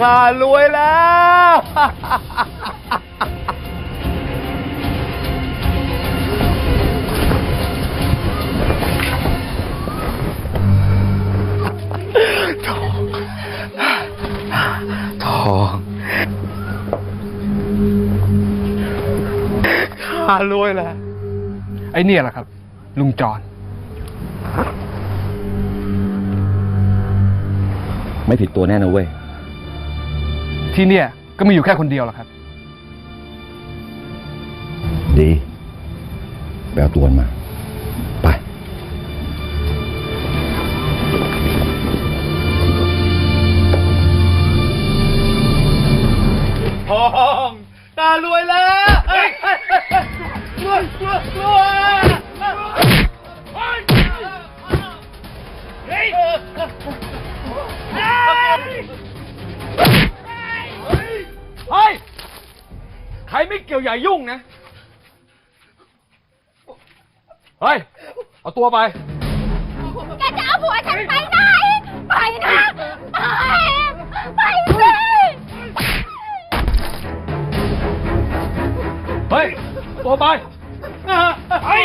ข้ารวยแล้ว ทอง ทองข้ารวยแล้ว ไอ้เนี่ยแหละครับ ลุงจร ไม่ผิดตัวแน่นะเว้ย ที่เนี่ยก็มีอยู่แค่คนเดียวแหละครับ ดีแปลตัวมันมา ไป ทองตารวยแล้วเอ้ยเอ้ยเอ้ยเอ้ยรวยรวยรวยเฮ้ย่เกี่ยวใหญ่ยุ่งนะ เฮ้ย เอาตัวไป แกจะเอาผัวฉันไปไหน ไปนะ ไป ไปสิ เฮ้ย ตัวไป เฮ้ย